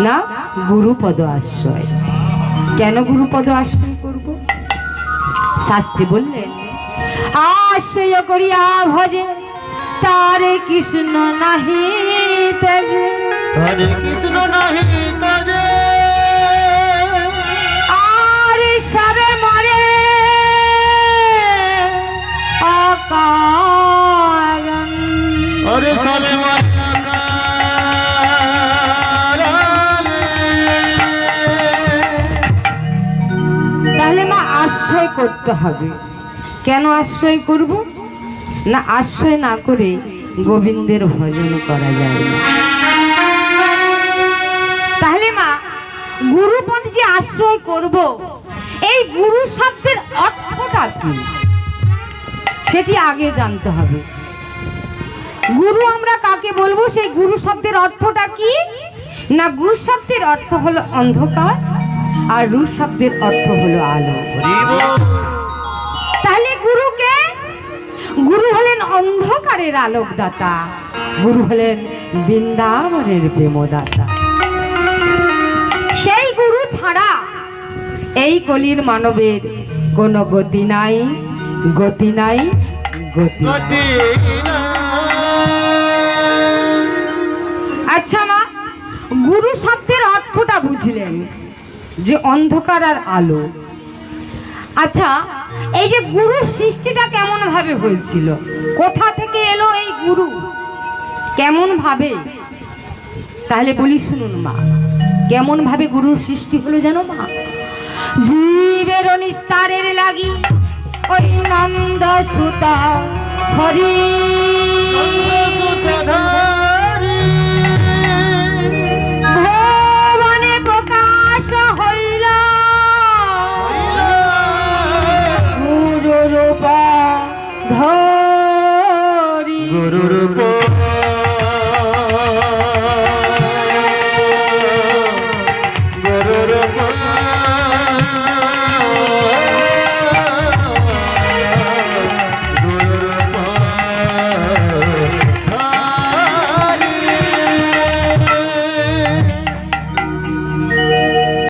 না গুরুপদ আশ্রয়। কেন গুরুপদ আশ্রয় করব? শাস্ত্রী বললেন আশ্রয় করিয়া ভজে তারে কৃষ্ণ নাহি তেজে। হরে কৃষ্ণ নাহি তজে। আর সবে মরে অকারণ। হরে সবে আশ্রয় করতে হবে। কেন আশ্রয় করব? না, আশ্রয় না করে গোবিন্দের ভজন করা যায় না। তাহলে মা, গুরুপদ যে আশ্রয় করব, এই গুরু শব্দের অর্থটা কি? সেটি আগে জানতে হবে। গুরু আমরা কাকে বলব? সেই গুরু শব্দের অর্থটা কি? না, গুরু শব্দের অর্থ হলো অন্ধকার আর রু শব্দের অর্থ হলো আলো। তাহলে গুরুকে? গুরু হলেন অন্ধকারের আলোকদাতা। গুরু হলেন বৃন্দাবনের প্রেমদাতা। সেই গুরু ছাড়া এই কলির মানবের কোনো গতি নাই গতি নাই। গতি নাই। আচ্ছা মা গুরু শব্দের অর্থটা বুঝলেন। যে অন্ধকার আর আলো। আচ্ছা এই যে গুরু সৃষ্টিটা কেমন ভাবে হয়েছিল? কোথা থেকে এলো এই গুরু? কেমন ভাবে তাহলে বলি শুনুন মা কেমন ভাবে গুরু সৃষ্টি হলো জানো মা? জীবের নিস্তারের লাগি ওই নন্দ সুতা হরি গুরুর